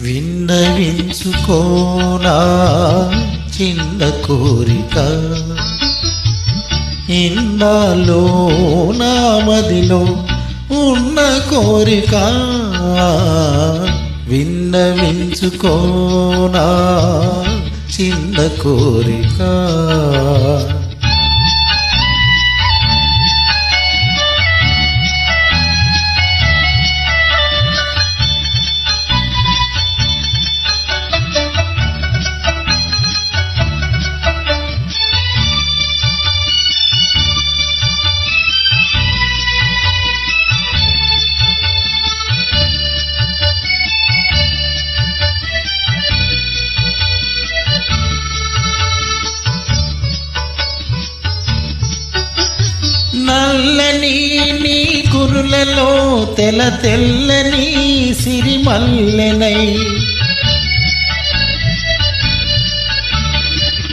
విన్నవించుకోనా చిన్న కోరిక? ఇన్నాలో నా మదిలో ఉన్న కోరిక? విన్నవించుకోనా చిన్న కోరిక? నల్లని నీ కురులలో తెల తెల్లని సిరిమల్లెనై.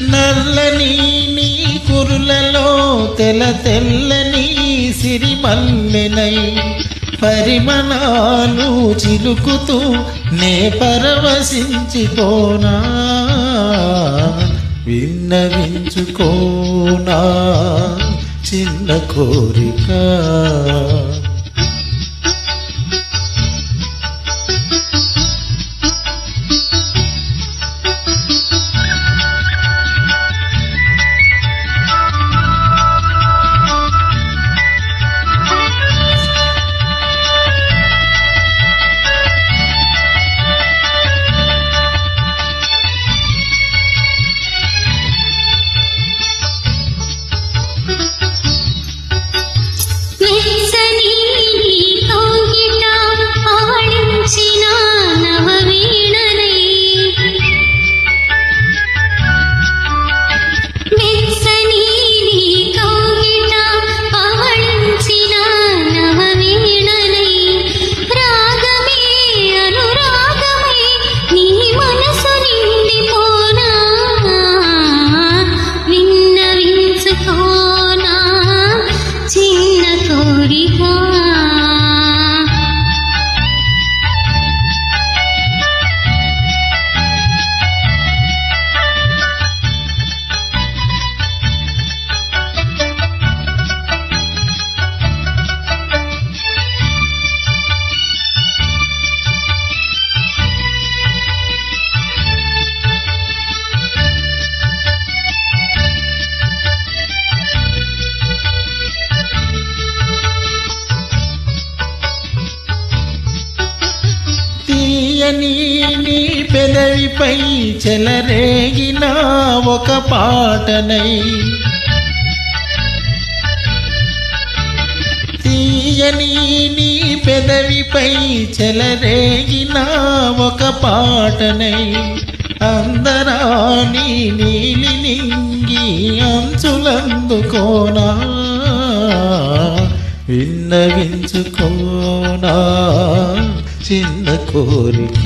నల్లని నీ కురులలో తెల తెల్లని సిరిమల్లెనై. పరిమళాలు చిలుకుతూ నే పరవశించిపోనా? విన్నవించుకోనా? చిన్న కోరిక. తీయని నీ పెదవిపై చెలరేగిన ఒక పాటనై. తీయని నీ పెదవిపై చెలరేగిన ఒక పాటనై. అందరాని నీలి నింగి అంచులందుకోనా. విన్నవించుకోనా. చిన్న కోరిక.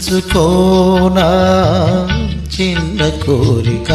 విన్నవించుకోనా చిన్న కోరిక?